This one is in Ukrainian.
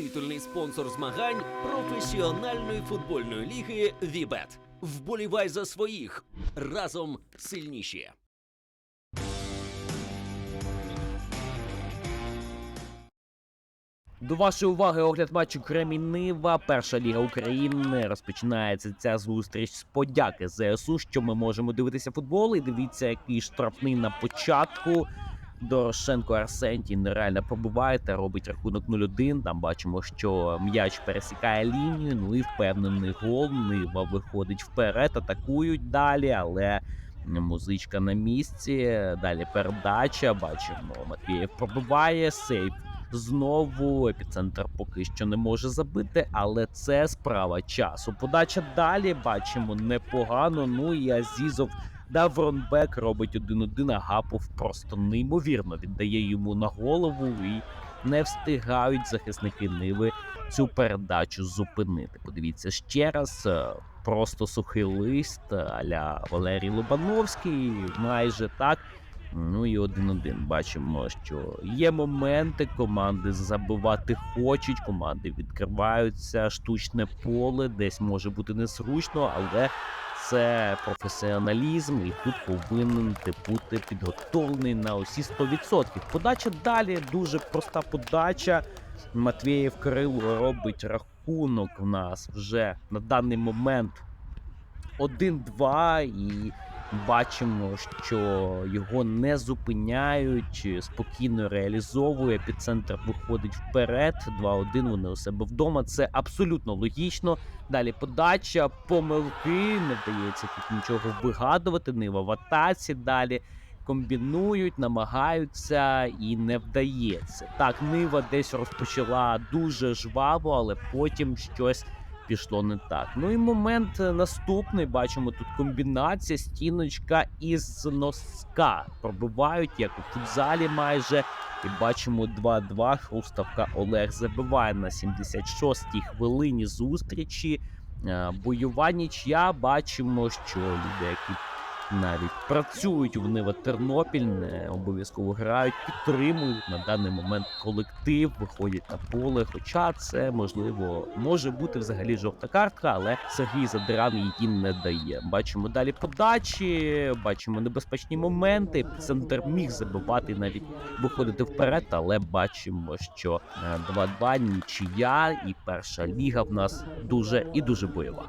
титульний спонсор змагань професіональної футбольної ліги Вібет. Вболівай за своїх разом сильніші. До вашої уваги огляд матчу Кремінива. Перша ліга України розпочинається ця зустріч з подяки ЗСУ, що ми можемо дивитися футбол. І дивіться, який штрафний на початку. Дорошенко Арсентій нереально пробиває та робить рахунок 0-1. Там бачимо, що м'яч пересікає лінію. Ну і впевнений гол. Нива виходить вперед, атакують далі, але музичка на місці. Далі передача. Бачимо, Матвієв пробиває сейф Знову епіцентр поки що не може забити, але це справа часу. Подача далі бачимо непогано. Ну і Азізов дав ронбек, робить 1-1, а просто неймовірно віддає йому на голову і не встигають захисники Ниви цю передачу зупинити. Подивіться ще раз. е, Просто сухий лист аля Валерій Лобановський, майже так. Ну і один-один. Бачимо, що є моменти, команди забивати хочуть, команди відкриваються, штучне поле, десь може бути незручно, але це професіоналізм, і тут повинен ти бути підготовлений на усі 100%. Подача далі дуже проста подача. Матвієв Кирило робить рахунок в нас вже на даний момент 1-2 і бачимо, що його не зупиняють, спокійно реалізовує. Епіцентр виходить вперед. 2-1 вони у себе вдома. Це абсолютно логічно. Далі подача, помилки, не вдається тут нічого вигадувати. Нива в атаці далі. Комбінують, намагаються і не вдається. Так, Нива десь розпочала дуже жваво, але потім щось пішло не так. Ну і момент е, наступний. Бачимо тут комбінація, стіночка із носка. Пробивають, як у футзалі майже. І бачимо 2-2. Хруставка Олег забиває на 76-й хвилині зустрічі. Е, Бойова нічя Бачимо, що люди, які навіть працюють в Нива Тернопіль, не обов'язково грають, підтримують на даний момент колектив, виходять на поле. Хоча це можливо може бути взагалі жовта картка, але Сергій Задран її не дає. Бачимо далі подачі, бачимо небезпечні моменти. Центр міг забивати навіть виходити вперед, але бачимо, що е, 2-2 нічия, і перша ліга в нас дуже і дуже бойова.